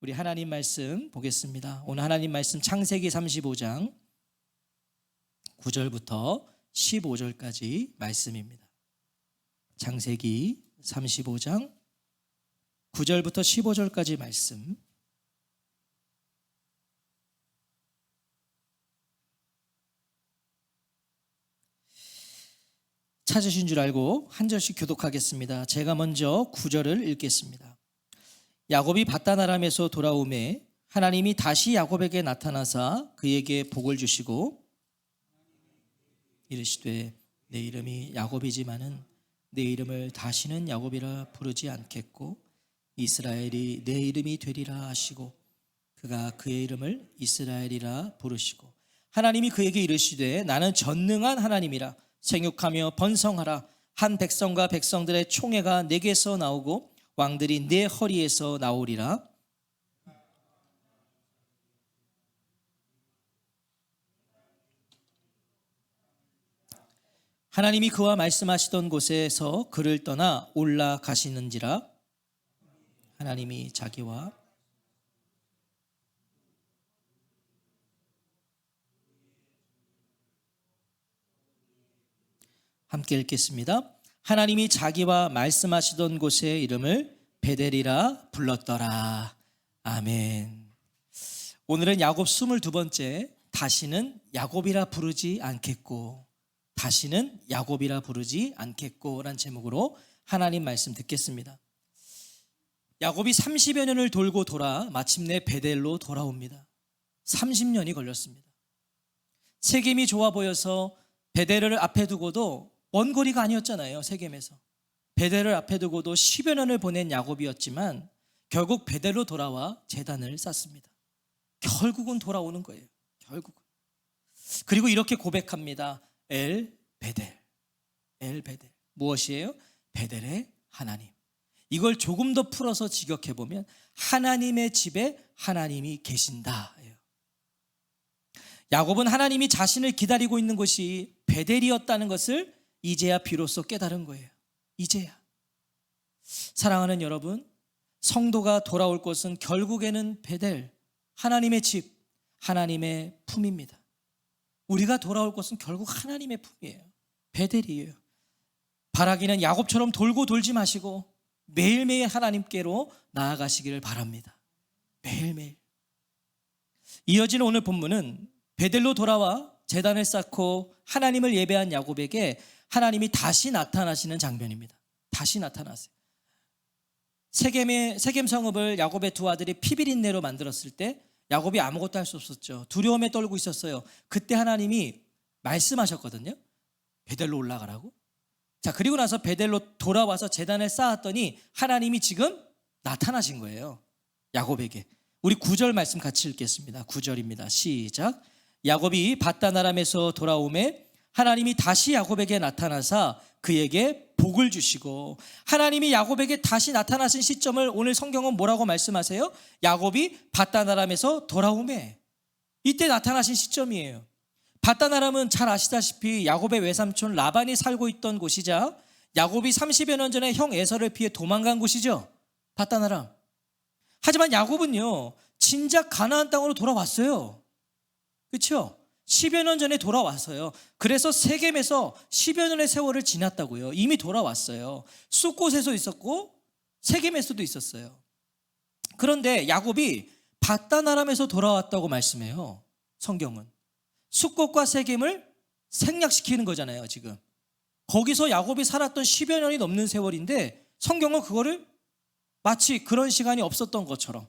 우리 하나님 말씀 보겠습니다. 오늘 하나님 말씀 창세기 35장 9절부터 15절까지 말씀입니다. 창세기 35장 9절부터 15절까지 말씀. 찾으신 줄 알고 한 절씩 교독하겠습니다. 제가 먼저 9절을 읽겠습니다. 야곱이 바다나람에서 돌아오매 하나님이 다시 야곱에게 나타나사 그에게 복을 주시고 이르시되 내 이름이 야곱이지만은 내 이름을 다시는 야곱이라 부르지 않겠고 이스라엘이 내 이름이 되리라 하시고 그가 그의 이름을 이스라엘이라 부르시고 하나님이 그에게 이르시되 나는 전능한 하나님이라. 생육하며 번성하라. 한 백성과 백성들의 총회가 내게서 나오고 왕들이 내 허리에서 나오리라 하나님이 그와 말씀하시던 곳에서 그를 떠나 올라가시는지라 하나님이 자기와 함께 읽겠습니다. 하나님이 자기와 말씀하시던 곳의 이름을 베델이라 불렀더라. 아멘. 오늘은 야곱 22번째 다시는 야곱이라 부르지 않겠고 다시는 야곱이라 부르지 않겠고란 제목으로 하나님 말씀 듣겠습니다. 야곱이 30여 년을 돌고 돌아 마침내 베델로 돌아옵니다. 30년이 걸렸습니다. 세겜이 좋아 보여서 베델을 앞에 두고도 먼 거리가 아니었잖아요. 세겜에서. 베델을 앞에 두고도 10여 년을 보낸 야곱이었지만 결국 베델로 돌아와 재단을 쌓습니다. 결국은 돌아오는 거예요. 결국은. 그리고 이렇게 고백합니다. 엘 베델. 엘 베델. 무엇이에요? 베델의 하나님. 이걸 조금 더 풀어서 직역해 보면 하나님의 집에 하나님이 계신다. 야곱은 하나님이 자신을 기다리고 있는 곳이 베델이었다는 것을 이제야 비로소 깨달은 거예요. 이제야. 사랑하는 여러분, 성도가 돌아올 곳은 결국에는 베델, 하나님의 집, 하나님의 품입니다. 우리가 돌아올 곳은 결국 하나님의 품이에요. 베델이에요. 바라기는 야곱처럼 돌고 돌지 마시고 매일매일 하나님께로 나아가시기를 바랍니다. 매일매일. 이어지는 오늘 본문은 베델로 돌아와 재단을 쌓고 하나님을 예배한 야곱에게 하나님이 다시 나타나시는 장면입니다. 다시 나타나세요. 세겜의 세겜 성읍을 야곱의 두 아들이 피비린내로 만들었을 때 야곱이 아무것도 할 수 없었죠. 두려움에 떨고 있었어요. 그때 하나님이 말씀하셨거든요. 베델로 올라가라고. 자, 그리고 나서 베델로 돌아와서 재단을 쌓았더니 하나님이 지금 나타나신 거예요. 야곱에게. 우리 구절 말씀 같이 읽겠습니다. 구절입니다 시작. 야곱이 바다나람에서 돌아오매 하나님이 다시 야곱에게 나타나사 그에게 복을 주시고 하나님이 야곱에게 다시 나타나신 시점을 오늘 성경은 뭐라고 말씀하세요? 야곱이 바다나람에서 돌아오매 이때 나타나신 시점이에요. 바다나람은 잘 아시다시피 야곱의 외삼촌 라반이 살고 있던 곳이자 야곱이 30여 년 전에 형 에서를 피해 도망간 곳이죠. 바다나람. 하지만 야곱은요. 진작 가나안 땅으로 돌아왔어요. 그렇죠? 10여 년 전에 돌아왔어요. 그래서 세겜에서 10여 년의 세월을 지났다고요. 이미 돌아왔어요. 쑥곳에서 있었고 세겜에서도 있었어요. 그런데 야곱이 바다나람에서 돌아왔다고 말씀해요. 성경은. 숫꽃과 세겜을 생략시키는 거잖아요, 지금. 거기서 야곱이 살았던 10여 년이 넘는 세월인데 성경은 그거를 마치 그런 시간이 없었던 것처럼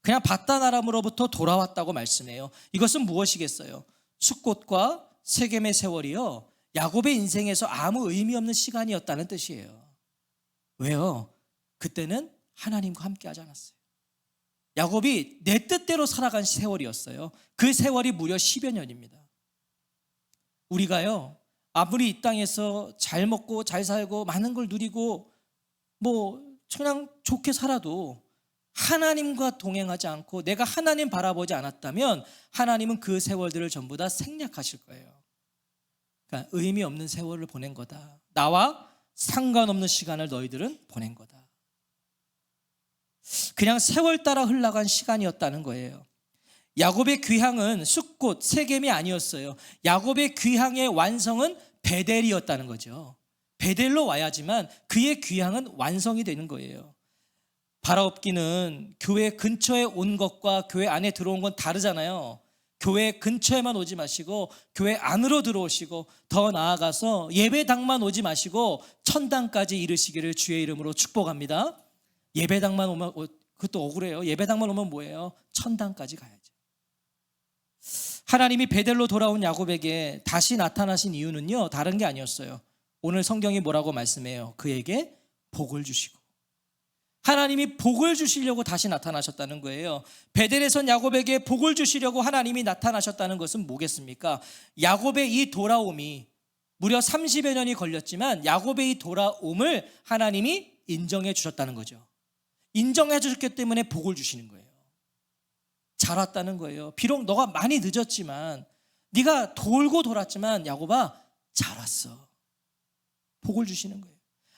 그냥 바다나람으로부터 돌아왔다고 말씀해요. 이것은 무엇이겠어요? 숫꽃과 세겜의 세월이요. 야곱의 인생에서 아무 의미 없는 시간이었다는 뜻이에요. 왜요? 그때는 하나님과 함께 하지 않았어요. 야곱이 내 뜻대로 살아간 세월이었어요. 그 세월이 무려 10여 년입니다. 우리가요, 아무리 이 땅에서 잘 먹고 잘 살고 많은 걸 누리고 뭐 그냥 좋게 살아도 하나님과 동행하지 않고 내가 하나님 바라보지 않았다면 하나님은 그 세월들을 전부 다 생략하실 거예요. 그러니까 의미 없는 세월을 보낸 거다. 나와 상관없는 시간을 너희들은 보낸 거다. 그냥 세월 따라 흘러간 시간이었다는 거예요. 야곱의 귀향은 숫꽃, 세겜이 아니었어요. 야곱의 귀향의 완성은 베델이었다는 거죠. 베델로 와야지만 그의 귀향은 완성이 되는 거예요. 바라옵기는 교회 근처에 온 것과 교회 안에 들어온 건 다르잖아요. 교회 근처에만 오지 마시고 교회 안으로 들어오시고 더 나아가서 예배당만 오지 마시고 천당까지 이르시기를 주의 이름으로 축복합니다. 예배당만 오면 어, 그것도 억울해요. 예배당만 오면 뭐예요? 천당까지 가야죠. 하나님이 베델로 돌아온 야곱에게 다시 나타나신 이유는요. 다른 게 아니었어요. 오늘 성경이 뭐라고 말씀해요? 그에게 복을 주시고 하나님이 복을 주시려고 다시 나타나셨다는 거예요. 베델에선 야곱에게 복을 주시려고 하나님이 나타나셨다는 것은 뭐겠습니까? 야곱의 이 돌아옴이 무려 30여 년이 걸렸지만 야곱의 이 돌아옴을 하나님이 인정해 주셨다는 거죠. 인정해 주셨기 때문에 복을 주시는 거예요. 잘 왔다는 거예요. 비록 너가 많이 늦었지만 네가 돌고 돌았지만 야곱아 잘 왔어. 복을 주시는 거예요.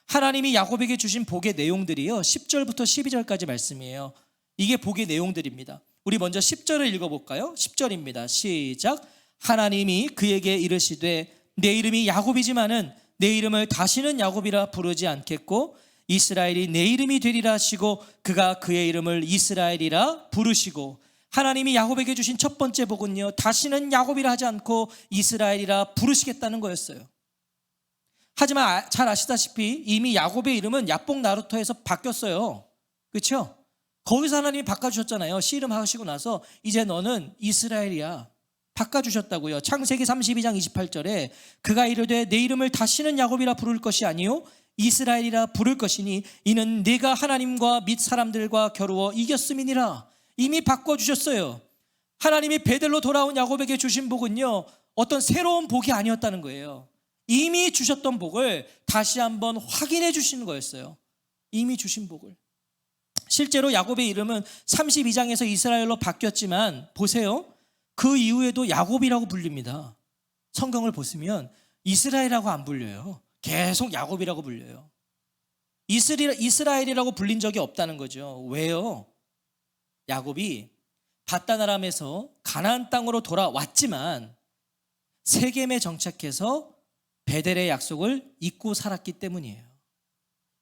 하나님이 야곱에게 주신 복의 내용들이요. 10절부터 12절까지 말씀이에요. 이게 복의 내용들입니다. 우리 먼저 10절을 읽어볼까요? 10절입니다. 시작. 하나님이 그에게 이르시되 내 이름이 야곱이지만은 내 이름을 다시는 야곱이라 부르지 않겠고 이스라엘이 내 이름이 되리라 하시고 그가 그의 이름을 이스라엘이라 부르시고 하나님이 야곱에게 주신 첫 번째 복은요. 다시는 야곱이라 하지 않고 이스라엘이라 부르시겠다는 거였어요. 하지만 아- 잘 아시다시피 이미 야곱의 이름은 야복 나루토에서 바뀌었어요. 그렇죠? 거기서 하나님이 바꿔주셨잖아요. 씨름 하시고 나서 이제 너는 이스라엘이야. 바꿔주셨다고요. 창세기 32장 28절에 그가 이르되 내 이름을 다시는 야곱이라 부를 것이 아니요 이스라엘이라 부를 것이니 이는 네가 하나님과 및 사람들과 겨루어 이겼음이니라. 이미 바꿔주셨어요. 하나님이 베델로 돌아온 야곱에게 주신 복은요 어떤 새로운 복이 아니었다는 거예요. 이미 주셨던 복을 다시 한번 확인해 주시는 거였어요. 이미 주신 복을. 실제로 야곱의 이름은 32장에서 이스라엘로 바뀌었지만 보세요. 그 이후에도 야곱이라고 불립니다. 성경을 보시면 이스라엘이라고 안 불려요. 계속 야곱이라고 불려요. 이스라엘, 이스라엘이라고 불린 적이 없다는 거죠. 왜요? 야곱이 바다나람에서 가나안 땅으로 돌아왔지만 세겜에 정착해서 베델의 약속을 잊고 살았기 때문이에요.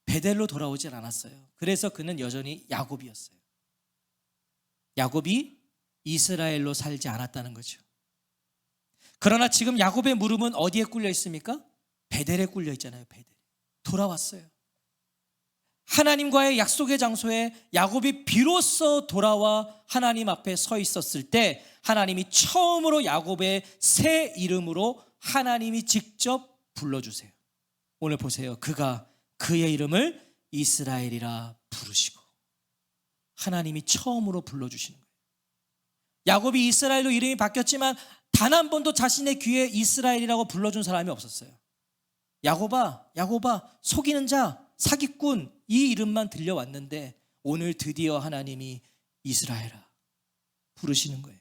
베델로 돌아오질 않았어요. 그래서 그는 여전히 야곱이었어요. 야곱이 이스라엘로 살지 않았다는 거죠. 그러나 지금 야곱의 무릎은 어디에 꿀려 있습니까? 베델에 꿀려 있잖아요. 베델. 돌아왔어요. 하나님과의 약속의 장소에 야곱이 비로소 돌아와 하나님 앞에 서 있었을 때 하나님이 처음으로 야곱의 새 이름으로 하나님이 직접 불러주세요. 오늘 보세요. 그가 그의 이름을 이스라엘이라 부르시고 하나님이 처음으로 불러주시는 거예요. 야곱이 이스라엘로 이름이 바뀌었지만 단 한 번도 자신의 귀에 이스라엘이라고 불러준 사람이 없었어요. 야곱아, 야곱아, 속이는 자, 사기꾼 이 이름만 들려왔는데 오늘 드디어 하나님이 이스라엘아 부르시는 거예요.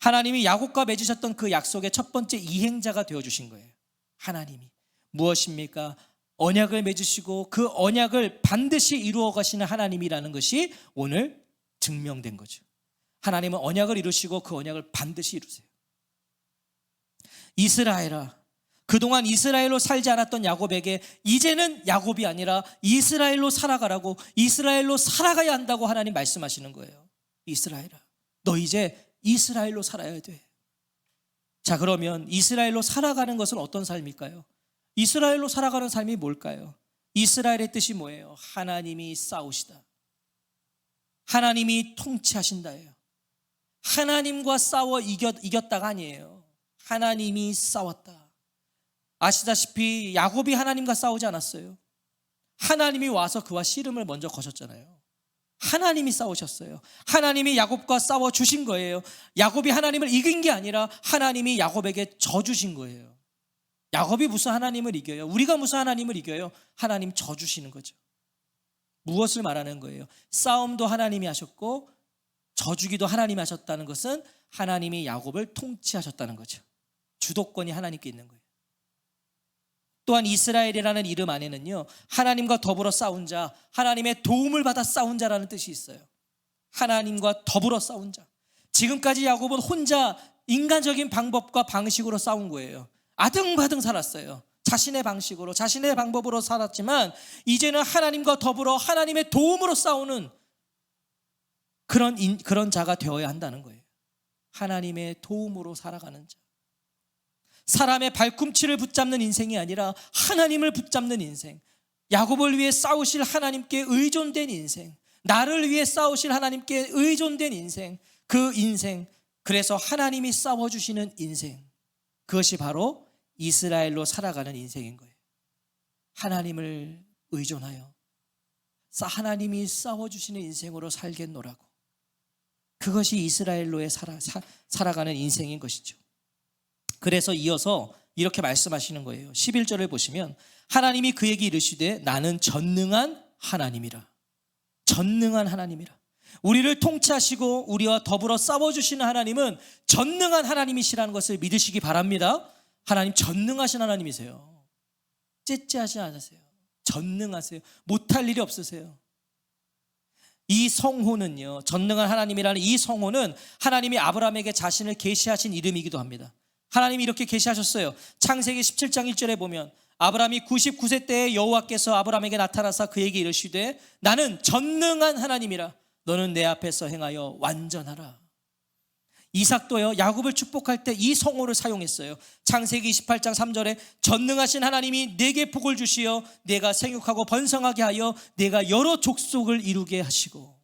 하나님이 야곱과 맺으셨던 그 약속의 첫 번째 이행자가 되어 주신 거예요. 하나님이 무엇입니까? 언약을 맺으시고 그 언약을 반드시 이루어 가시는 하나님이라는 것이 오늘 증명된 거죠. 하나님은 언약을 이루시고 그 언약을 반드시 이루세요. 이스라엘아 그동안 이스라엘로 살지 않았던 야곱에게 이제는 야곱이 아니라 이스라엘로 살아가라고 이스라엘로 살아가야 한다고 하나님 말씀하시는 거예요. 이스라엘아, 너 이제 이스라엘로 살아야 돼. 자, 그러면 이스라엘로 살아가는 것은 어떤 삶일까요? 이스라엘로 살아가는 삶이 뭘까요? 이스라엘의 뜻이 뭐예요? 하나님이 싸우시다. 하나님이 통치하신다예요. 하나님과 싸워 이겼, 이겼다가 아니에요. 하나님이 싸웠다. 아시다시피 야곱이 하나님과 싸우지 않았어요. 하나님이 와서 그와 씨름을 먼저 거셨잖아요. 하나님이 싸우셨어요. 하나님이 야곱과 싸워 주신 거예요. 야곱이 하나님을 이긴 게 아니라 하나님이 야곱에게 져 주신 거예요. 야곱이 무슨 하나님을 이겨요? 우리가 무슨 하나님을 이겨요? 하나님 져 주시는 거죠. 무엇을 말하는 거예요? 싸움도 하나님이 하셨고 져주기도 하나님이 하셨다는 것은 하나님이 야곱을 통치하셨다는 거죠. 주도권이 하나님께 있는 거예요. 또한 이스라엘이라는 이름 안에는요 하나님과 더불어 싸운 자, 하나님의 도움을 받아 싸운 자라는 뜻이 있어요. 하나님과 더불어 싸운 자. 지금까지 야곱은 혼자 인간적인 방법과 방식으로 싸운 거예요. 아등바등 살았어요. 자신의 방식으로, 자신의 방법으로 살았지만 이제는 하나님과 더불어 하나님의 도움으로 싸우는 그런 인- 그런 자가 되어야 한다는 거예요. 하나님의 도움으로 살아가는 자. 사람의 발꿈치를 붙잡는 인생이 아니라 하나님을 붙잡는 인생. 야곱을 위해 싸우실 하나님께 의존된 인생. 나를 위해 싸우실 하나님께 의존된 인생. 그 인생. 그래서 하나님이 싸워주시는 인생. 그것이 바로 이스라엘로 살아가는 인생인 거예요. 하나님을 의존하여 싸- 하나님이 싸워주시는 인생으로 살겠노라고. 그것이 이스라엘로의 살아, 사- 살아가는 인생인 것이죠. 그래서 이어서 이렇게 말씀하시는 거예요. 11절을 보시면 하나님이 그에게 이르시되 나는 전능한 하나님이라. 전능한 하나님이라. 우리를 통치하시고 우리와 더불어 싸워주시는 하나님은 전능한 하나님이시라는 것을 믿으시기 바랍니다. 하나님 전능하신 하나님이세요. 째째하지 않으세요. 전능하세요. 못할 일이 없으세요. 이 성호는요, 전능한 하나님이라는 이 성호는 하나님이 아브라함에게 자신을 계시하신 이름이기도 합니다. 하나님이 이렇게 계시하셨어요. 창세기 17장 1절에 보면 아브라함이 99세 때에 여호와께서 아브라함에게 나타나사 그에게 이르시되 나는 전능한 하나님이라 너는 내 앞에서 행하여 완전하라. 이삭도요 야곱을 축복할 때 이 성호를 사용했어요. 창세기 28장 3절에 전능하신 하나님이 내게 복을 주시어 내가 생육하고 번성하게 하여 내가 여러 족속을 이루게 하시고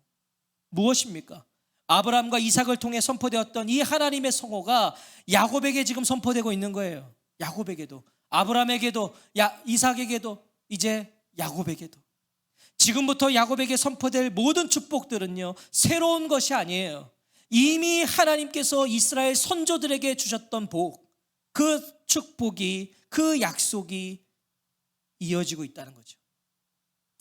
무엇입니까? 아브라함과 이삭을 통해 선포되었던 이 하나님의 성호가 야곱에게 지금 선포되고 있는 거예요. 야곱에게도 아브라함에게도 야, 이삭에게도 이제 야곱에게도 지금부터 야곱에게 선포될 모든 축복들은요 새로운 것이 아니에요. 이미 하나님께서 이스라엘 선조들에게 주셨던 복, 그 축복이 그 약속이 이어지고 있다는 거죠.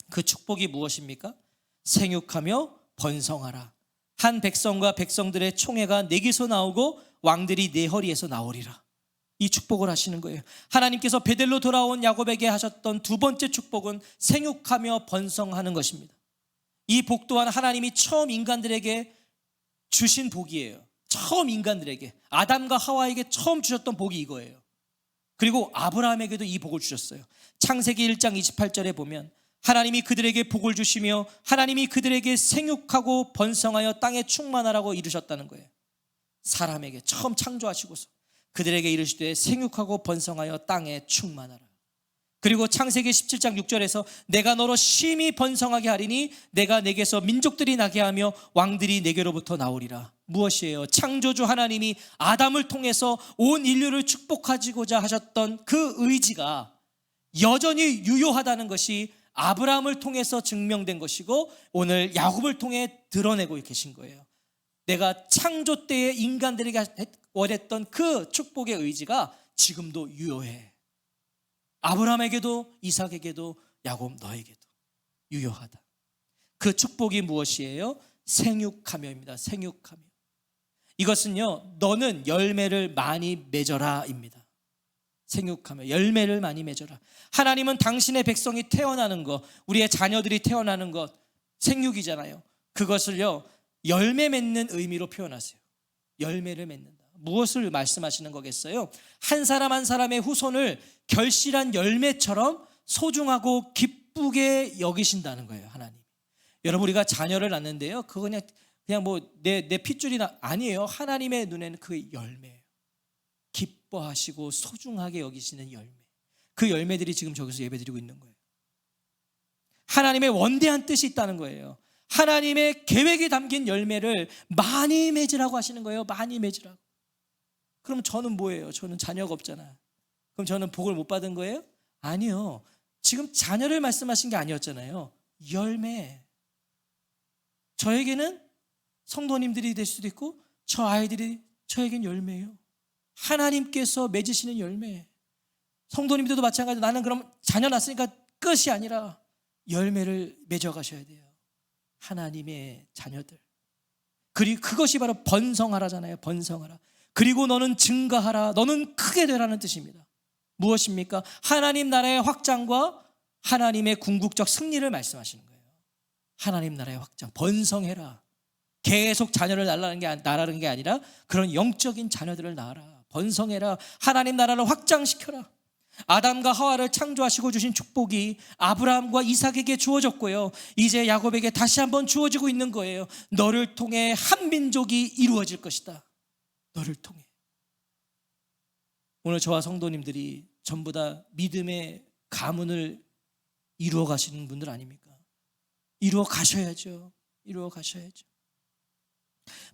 그 축복이 무엇입니까? 생육하며 번성하라. 한 백성과 백성들의 총회가 내게서 나오고 왕들이 내 허리에서 나오리라. 이 축복을 하시는 거예요. 하나님께서 베델로 돌아온 야곱에게 하셨던 두 번째 축복은 생육하며 번성하는 것입니다. 이 복 또한 하나님이 처음 인간들에게 주신 복이에요. 처음 인간들에게 아담과 하와에게 처음 주셨던 복이 이거예요. 그리고 아브라함에게도 이 복을 주셨어요. 창세기 1장 28절에 보면 하나님이 그들에게 복을 주시며 하나님이 그들에게 생육하고 번성하여 땅에 충만하라고 이르셨다는 거예요. 사람에게 처음 창조하시고서 그들에게 이르시되 생육하고 번성하여 땅에 충만하라. 그리고 창세기 17장 6절에서 내가 너로 심히 번성하게 하리니 내가 내게서 민족들이 나게 하며 왕들이 내게로부터 나오리라. 무엇이에요? 창조주 하나님이 아담을 통해서 온 인류를 축복하고자 하셨던 그 의지가 여전히 유효하다는 것이 아브라함을 통해서 증명된 것이고 오늘 야곱을 통해 드러내고 계신 거예요. 내가 창조 때에 인간들에게 원했던 그 축복의 의지가 지금도 유효해. 아브라함에게도 이삭에게도 야곱 너에게도 유효하다. 그 축복이 무엇이에요? 생육하며입니다. 생육하며. 이것은요, 너는 열매를 많이 맺어라입니다. 생육하며 열매를 많이 맺어라. 하나님은 당신의 백성이 태어나는 것, 우리의 자녀들이 태어나는 것, 생육이잖아요. 그것을요, 열매 맺는 의미로 표현하세요. 열매를 맺는다. 무엇을 말씀하시는 거겠어요? 한 사람 한 사람의 후손을 결실한 열매처럼 소중하고 기쁘게 여기신다는 거예요, 하나님. 여러분 우리가 자녀를 낳는데요. 그거 그냥 그냥 뭐 내 내 핏줄이나 아니에요. 하나님의 눈에는 그 열매예요. 기뻐하시고 소중하게 여기시는 열매. 그 열매들이 지금 저기서 예배드리고 있는 거예요. 하나님의 원대한 뜻이 있다는 거예요. 하나님의 계획이 담긴 열매를 많이 맺으라고 하시는 거예요. 많이 맺으라고. 그럼 저는 뭐예요? 저는 자녀가 없잖아요. 그럼 저는 복을 못 받은 거예요? 아니요. 지금 자녀를 말씀하신 게 아니었잖아요. 열매. 저에게는 성도님들이 될 수도 있고 저 아이들이 저에겐 열매예요. 하나님께서 맺으시는 열매. 성도님들도 마찬가지로 나는 그럼 자녀 낳았으니까 끝이 아니라 열매를 맺어 가셔야 돼요. 하나님의 자녀들. 그리고 그것이 바로 번성하라잖아요. 번성하라. 그리고 너는 증가하라. 너는 크게 되라는 뜻입니다. 무엇입니까? 하나님 나라의 확장과 하나님의 궁극적 승리를 말씀하시는 거예요. 하나님 나라의 확장, 번성해라. 계속 자녀를 낳라는 게, 낳라는 게 아니라 그런 영적인 자녀들을 낳아라. 번성해라. 하나님 나라를 확장시켜라. 아담과 하와를 창조하시고 주신 축복이 아브라함과 이삭에게 주어졌고요. 이제 야곱에게 다시 한번 주어지고 있는 거예요. 너를 통해 한 민족이 이루어질 것이다. 너를 통해. 오늘 저와 성도님들이 전부 다 믿음의 가문을 이루어 가시는 분들 아닙니까? 이루어 가셔야죠. 이루어 가셔야죠.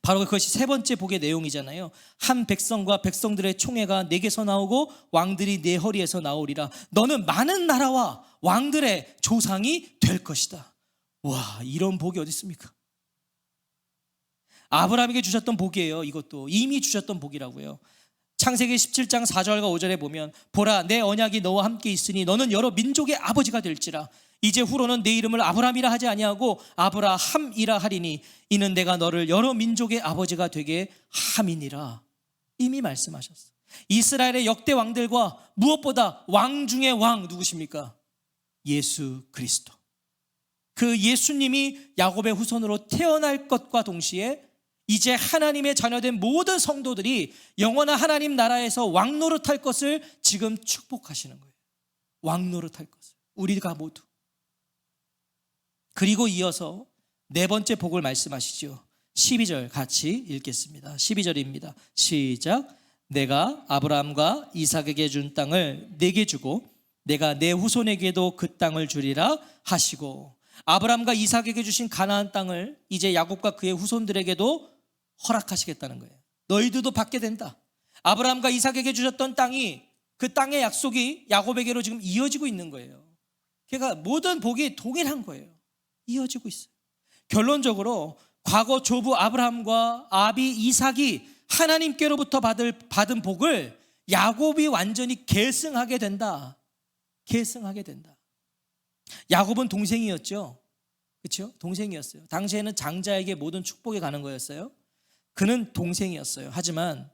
바로 그것이 세 번째 복의 내용이잖아요. 한 백성과 백성들의 총회가 내게서 나오고 왕들이 내 허리에서 나오리라. 너는 많은 나라와 왕들의 조상이 될 것이다. 와, 이런 복이 어디 있습니까? 아브라함에게 주셨던 복이에요. 이것도 이미 주셨던 복이라고요. 창세기 17장 4절과 5절에 보면 보라 내 언약이 너와 함께 있으니 너는 여러 민족의 아버지가 될지라 이제 후로는 내 이름을 아브라함이라 하지 아니하고 아브라함이라 하리니 이는 내가 너를 여러 민족의 아버지가 되게 함이니라 이미 말씀하셨어. 이스라엘의 역대 왕들과 무엇보다 왕 중의 왕 누구십니까? 예수 그리스도. 그 예수님이 야곱의 후손으로 태어날 것과 동시에 이제 하나님의 자녀된 모든 성도들이 영원한 하나님 나라에서 왕 노릇할 것을 지금 축복하시는 거예요. 왕 노릇할 것을. 우리가 모두. 그리고 이어서 네 번째 복을 말씀하시죠. 12절 같이 읽겠습니다. 12절입니다. 시작. 내가 아브라함과 이삭에게 준 땅을 내게 주고 내가 내 후손에게도 그 땅을 주리라 하시고 아브라함과 이삭에게 주신 가나안 땅을 이제 야곱과 그의 후손들에게도 허락하시겠다는 거예요. 너희들도 받게 된다. 아브라함과 이삭에게 주셨던 땅이 그 땅의 약속이 야곱에게로 지금 이어지고 있는 거예요. 그러니까 모든 복이 동일한 거예요. 이어지고 있어요. 결론적으로 과거 조부 아브라함과 아비 이삭이 하나님께로부터 받을 받은 복을 야곱이 완전히 계승하게 된다. 계승하게 된다. 야곱은 동생이었죠. 그렇죠? 동생이었어요. 당시에는 장자에게 모든 축복이 가는 거였어요. 그는 동생이었어요. 하지만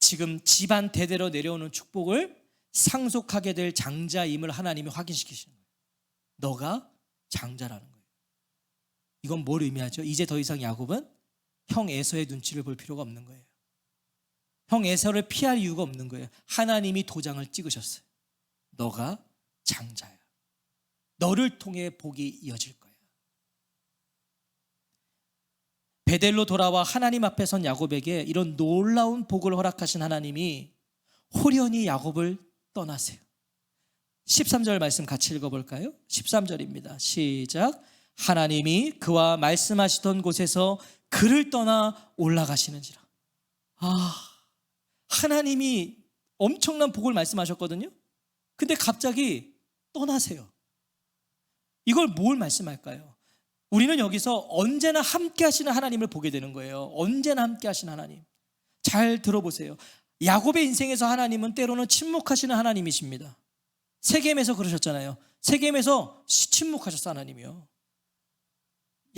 지금 집안 대대로 내려오는 축복을 상속하게 될 장자임을 하나님이 확인시키시는 거예요. 너가 장자라는 거예요. 이건 뭘 의미하죠? 이제 더 이상 야곱은 형 에서의 눈치를 볼 필요가 없는 거예요. 형 에서를 피할 이유가 없는 거예요. 하나님이 도장을 찍으셨어요. 너가 장자야. 너를 통해 복이 이어질 거야. 베델로 돌아와 하나님 앞에 선 야곱에게 이런 놀라운 복을 허락하신 하나님이 호련히 야곱을 떠나세요. 13절 말씀 같이 읽어볼까요? 13절입니다. 시작. 하나님이 그와 말씀하시던 곳에서 그를 떠나 올라가시는지라. 아, 하나님이 엄청난 복을 말씀하셨거든요. 근데 갑자기 떠나세요. 이걸 뭘 말씀할까요? 우리는 여기서 언제나 함께 하시는 하나님을 보게 되는 거예요. 언제나 함께 하시는 하나님. 잘 들어보세요. 야곱의 인생에서 하나님은 때로는 침묵하시는 하나님이십니다. 세겜에서 그러셨잖아요. 세겜에서 침묵하셨어 하나님이요.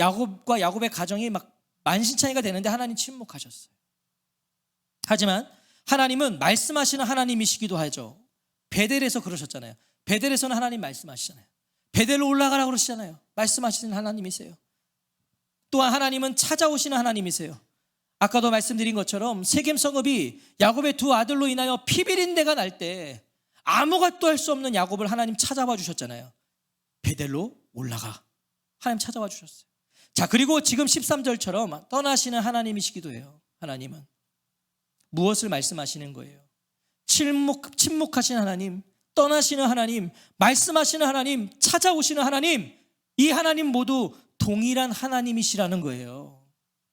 야곱과 야곱의 가정이 막 만신창이가 되는데 하나님 침묵하셨어요. 하지만 하나님은 말씀하시는 하나님이시기도 하죠. 베델에서 그러셨잖아요. 베델에서는 하나님 말씀하시잖아요. 베델로 올라가라 그러시잖아요. 말씀하시는 하나님이세요. 또한 하나님은 찾아오시는 하나님이세요. 아까도 말씀드린 것처럼 세겜 성읍이 야곱의 두 아들로 인하여 피비린내가 날 때 아무것도 할 수 없는 야곱을 하나님 찾아와 주셨잖아요. 베델로 올라가. 하나님 찾아와 주셨어요. 자, 그리고 지금 13절처럼 떠나시는 하나님이시기도 해요. 하나님은. 무엇을 말씀하시는 거예요? 침묵, 침묵하신 하나님, 떠나시는 하나님, 말씀하시는 하나님, 찾아오시는 하나님, 이 하나님 모두 동일한 하나님이시라는 거예요.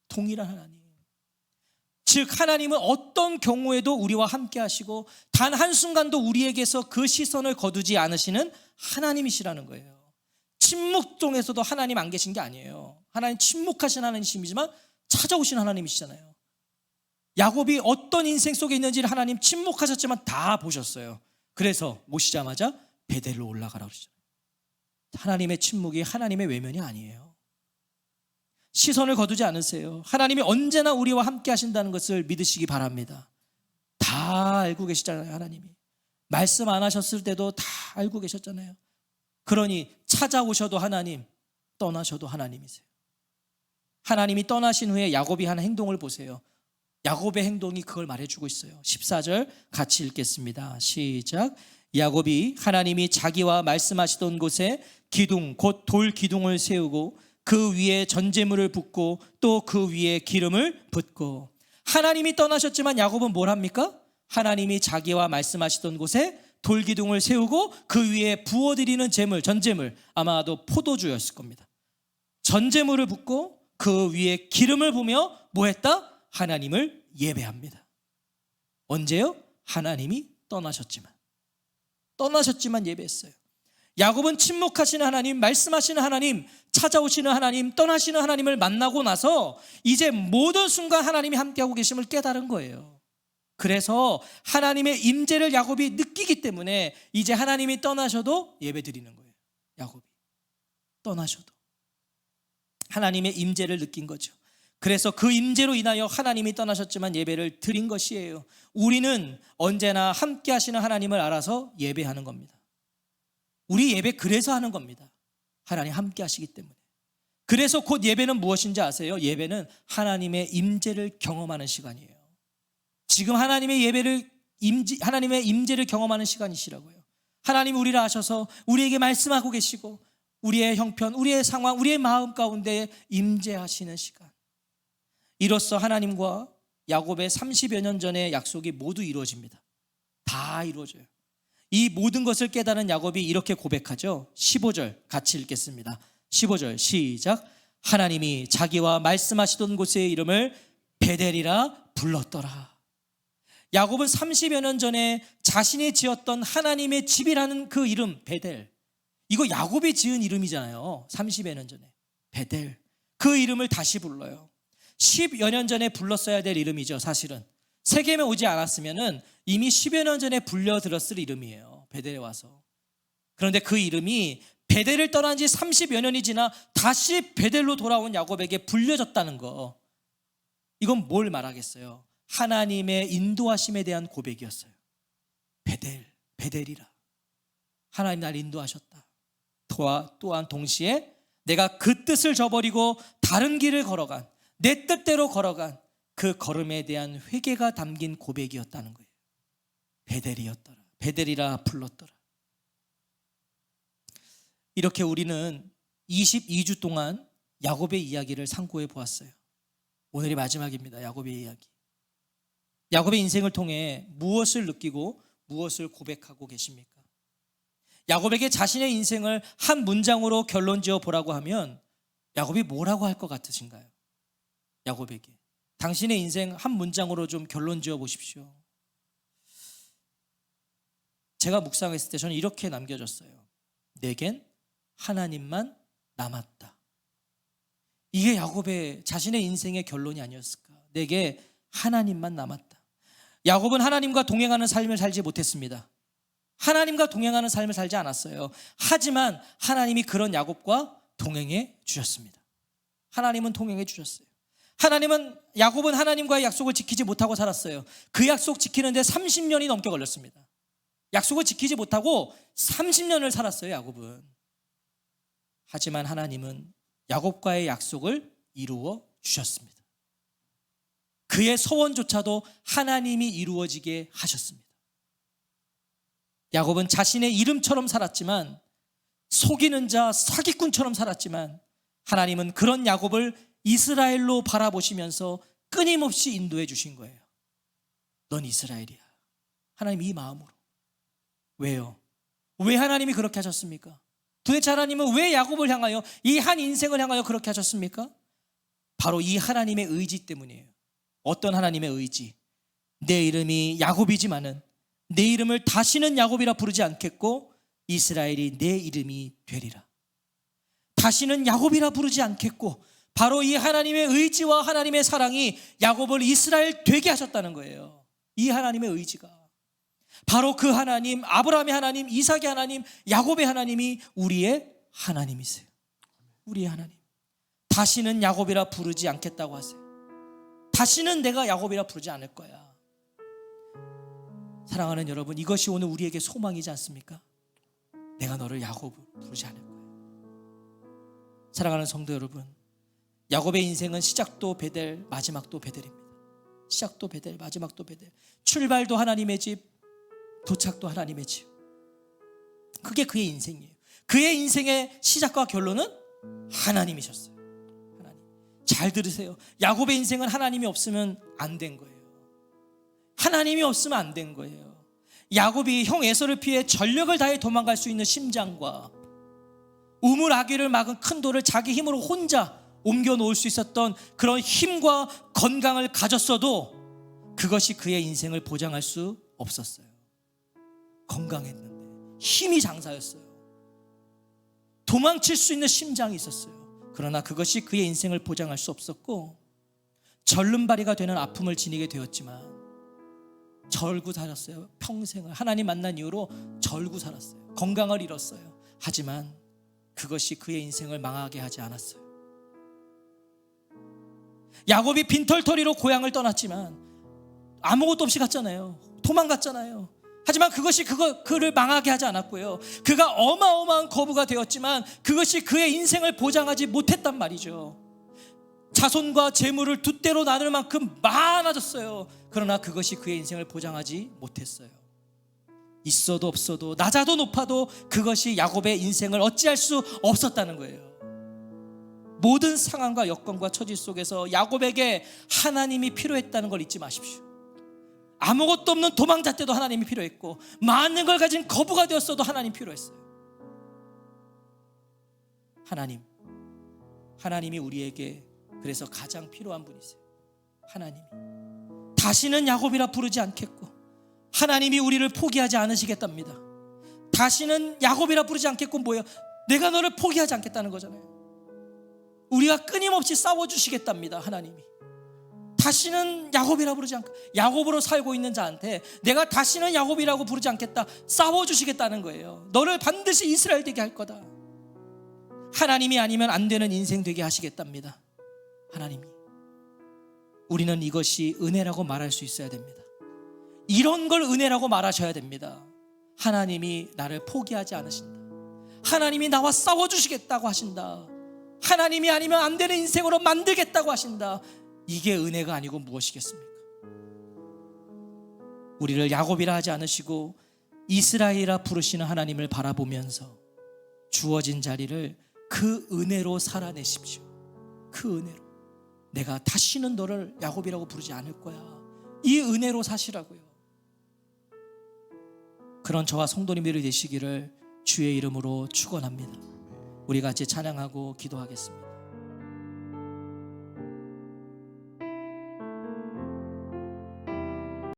동일한 하나님. 즉, 하나님은 어떤 경우에도 우리와 함께 하시고, 단 한순간도 우리에게서 그 시선을 거두지 않으시는 하나님이시라는 거예요. 침묵 중에서도 하나님 안 계신 게 아니에요. 하나님 침묵하신 하나님이시지만 찾아오신 하나님이시잖아요. 야곱이 어떤 인생 속에 있는지를 하나님 침묵하셨지만 다 보셨어요. 그래서 모시자마자 베델로 올라가라 그러죠. 하나님의 침묵이 하나님의 외면이 아니에요. 시선을 거두지 않으세요. 하나님이 언제나 우리와 함께 하신다는 것을 믿으시기 바랍니다. 다 알고 계시잖아요, 하나님이. 말씀 안 하셨을 때도 다 알고 계셨잖아요. 그러니 찾아오셔도 하나님, 떠나셔도 하나님이세요. 하나님이 떠나신 후에 야곱이 한 행동을 보세요. 야곱의 행동이 그걸 말해주고 있어요. 14절 같이 읽겠습니다. 시작. 야곱이 하나님이 자기와 말씀하시던 곳에 기둥 곧 돌 기둥을 세우고 그 위에 전제물을 붓고 또 그 위에 기름을 붓고 하나님이 떠나셨지만 야곱은 뭘 합니까? 하나님이 자기와 말씀하시던 곳에 돌 기둥을 세우고 그 위에 부어드리는 제물 전제물 아마도 포도주였을 겁니다. 전제물을 붓고 그 위에 기름을 부며 뭐 했다? 하나님을 예배합니다. 언제요? 하나님이 떠나셨지만. 떠나셨지만 예배했어요. 야곱은 침묵하시는 하나님, 말씀하시는 하나님, 찾아오시는 하나님, 떠나시는 하나님을 만나고 나서 이제 모든 순간 하나님이 함께하고 계심을 깨달은 거예요. 그래서 하나님의 임재를 야곱이 느끼기 때문에 이제 하나님이 떠나셔도 예배 드리는 거예요. 야곱이. 떠나셔도. 하나님의 임재를 느낀 거죠. 그래서 그 임재로 인하여 하나님이 떠나셨지만 예배를 드린 것이에요. 우리는 언제나 함께 하시는 하나님을 알아서 예배하는 겁니다. 우리 예배 그래서 하는 겁니다. 하나님 함께 하시기 때문에. 그래서 곧 예배는 무엇인지 아세요? 예배는 하나님의 임재를 경험하는 시간이에요. 지금 하나님의 예배를 임지, 하나님의 임재를 경험하는 시간이시라고요. 하나님 우리를 아셔서 우리에게 말씀하고 계시고 우리의 형편, 우리의 상황, 우리의 마음 가운데 임재하시는 시간. 이로써 하나님과 야곱의 30여 년 전의 약속이 모두 이루어집니다. 다 이루어져요. 이 모든 것을 깨달은 야곱이 이렇게 고백하죠. 15절 같이 읽겠습니다. 15절 시작. 하나님이 자기와 말씀하시던 곳의 이름을 베델이라 불렀더라. 야곱은 30여 년 전에 자신이 지었던 하나님의 집이라는 그 이름 베델. 이거 야곱이 지은 이름이잖아요. 30여 년 전에. 베델. 그 이름을 다시 불러요. 10여 년 전에 불렀어야 될 이름이죠, 사실은. 세겜에 오지 않았으면은 이미 10여 년 전에 불려들었을 이름이에요. 베델에 와서. 그런데 그 이름이 베델을 떠난 지 30여 년이 지나 다시 베델로 돌아온 야곱에게 불려졌다는 거. 이건 뭘 말하겠어요? 하나님의 인도하심에 대한 고백이었어요. 베델, 베델이라. 하나님 날 인도하셨다. 또한, 동시에 내가 그 뜻을 저버리고 다른 길을 걸어간 내 뜻대로 걸어간 그 걸음에 대한 회개가 담긴 고백이었다는 거예요. 베델이었더라. 베델이라 불렀더라. 이렇게 우리는 22주 동안 야곱의 이야기를 상고해 보았어요. 오늘이 마지막입니다. 야곱의 이야기. 야곱의 인생을 통해 무엇을 느끼고 무엇을 고백하고 계십니까? 야곱에게 자신의 인생을 한 문장으로 결론 지어 보라고 하면 야곱이 뭐라고 할 것 같으신가요? 야곱에게. 당신의 인생 한 문장으로 좀 결론 지어 보십시오. 제가 묵상했을 때 저는 이렇게 남겨졌어요. 내겐 하나님만 남았다. 이게 야곱의 자신의 인생의 결론이 아니었을까? 내게 하나님만 남았다. 야곱은 하나님과 동행하는 삶을 살지 못했습니다. 하나님과 동행하는 삶을 살지 않았어요. 하지만 하나님이 그런 야곱과 동행해 주셨습니다. 하나님은 동행해 주셨어요. 하나님은 야곱은 하나님과의 약속을 지키지 못하고 살았어요. 그 약속 지키는데 30년이 넘게 걸렸습니다. 약속을 지키지 못하고 30년을 살았어요, 야곱은. 하지만 하나님은 야곱과의 약속을 이루어 주셨습니다. 그의 소원조차도 하나님이 이루어지게 하셨습니다. 야곱은 자신의 이름처럼 살았지만 속이는 자 사기꾼처럼 살았지만 하나님은 그런 야곱을 이스라엘로 바라보시면서 끊임없이 인도해 주신 거예요. 넌 이스라엘이야. 하나님 이 마음으로. 왜요? 왜 하나님이 그렇게 하셨습니까? 도대체 하나님은 왜 야곱을 향하여 이 한 인생을 향하여 그렇게 하셨습니까? 바로 이 하나님의 의지 때문이에요. 어떤 하나님의 의지? 내 이름이 야곱이지만은 내 이름을 다시는 야곱이라 부르지 않겠고 이스라엘이 내 이름이 되리라. 다시는 야곱이라 부르지 않겠고 바로 이 하나님의 의지와 하나님의 사랑이 야곱을 이스라엘 되게 하셨다는 거예요. 이 하나님의 의지가. 바로 그 하나님, 아브라함의 하나님, 이삭의 하나님, 야곱의 하나님이 우리의 하나님이세요. 우리의 하나님. 다시는 야곱이라 부르지 않겠다고 하세요. 다시는 내가 야곱이라 부르지 않을 거야. 사랑하는 여러분, 이것이 오늘 우리에게 소망이지 않습니까? 내가 너를 야곱 부르지 않을 거야. 사랑하는 성도 여러분, 야곱의 인생은 시작도 베델, 마지막도 베델입니다. 시작도 베델, 마지막도 베델. 출발도 하나님의 집, 도착도 하나님의 집. 그게 그의 인생이에요. 그의 인생의 시작과 결론은 하나님이셨어요. 잘 들으세요. 야곱의 인생은 하나님이 없으면 안 된 거예요. 하나님이 없으면 안 된 거예요. 야곱이 형 에서를 피해 전력을 다해 도망갈 수 있는 심장과 우물 아기를 막은 큰 돌을 자기 힘으로 혼자 옮겨 놓을 수 있었던 그런 힘과 건강을 가졌어도 그것이 그의 인생을 보장할 수 없었어요. 건강했는데 힘이 장사였어요. 도망칠 수 있는 심장이 있었어요. 그러나 그것이 그의 인생을 보장할 수 없었고 절름발이가 되는 아픔을 지니게 되었지만 절구 살았어요. 평생을 하나님 만난 이후로 절구 살았어요. 건강을 잃었어요. 하지만 그것이 그의 인생을 망하게 하지 않았어요. 야곱이 빈털터리로 고향을 떠났지만 아무것도 없이 갔잖아요. 도망갔잖아요. 하지만 그것이 그거 그를 망하게 하지 않았고요. 그가 어마어마한 거부가 되었지만 그것이 그의 인생을 보장하지 못했단 말이죠. 자손과 재물을 두 때로 나눌 만큼 많아졌어요. 그러나 그것이 그의 인생을 보장하지 못했어요. 있어도 없어도 낮아도 높아도 그것이 야곱의 인생을 어찌할 수 없었다는 거예요. 모든 상황과 여건과 처지 속에서 야곱에게 하나님이 필요했다는 걸 잊지 마십시오. 아무것도 없는 도망자 때도 하나님이 필요했고 많은 걸 가진 거부가 되었어도 하나님 필요했어요. 하나님, 하나님이 우리에게 그래서 가장 필요한 분이세요. 하나님이 다시는 야곱이라 부르지 않겠고 하나님이 우리를 포기하지 않으시겠답니다. 다시는 야곱이라 부르지 않겠고 뭐예요? 내가 너를 포기하지 않겠다는 거잖아요. 우리가 끊임없이 싸워 주시겠답니다. 하나님이. 다시는 야곱이라 부르지 않고 야곱으로 살고 있는 자한테 내가 다시는 야곱이라고 부르지 않겠다. 싸워 주시겠다는 거예요. 너를 반드시 이스라엘 되게 할 거다. 하나님이 아니면 안 되는 인생 되게 하시겠답니다. 하나님이. 우리는 이것이 은혜라고 말할 수 있어야 됩니다. 이런 걸 은혜라고 말하셔야 됩니다. 하나님이 나를 포기하지 않으신다. 하나님이 나와 싸워주시겠다고 하신다. 하나님이 아니면 안 되는 인생으로 만들겠다고 하신다. 이게 은혜가 아니고 무엇이겠습니까? 우리를 야곱이라 하지 않으시고 이스라엘이라 부르시는 하나님을 바라보면서 주어진 자리를 그 은혜로 살아내십시오. 그 은혜로. 내가 다시는 너를 야곱이라고 부르지 않을 거야. 이 은혜로 사시라고요. 그런 저와 성도님들이 되시기를 주의 이름으로 축원합니다. 우리 같이 찬양하고 기도하겠습니다.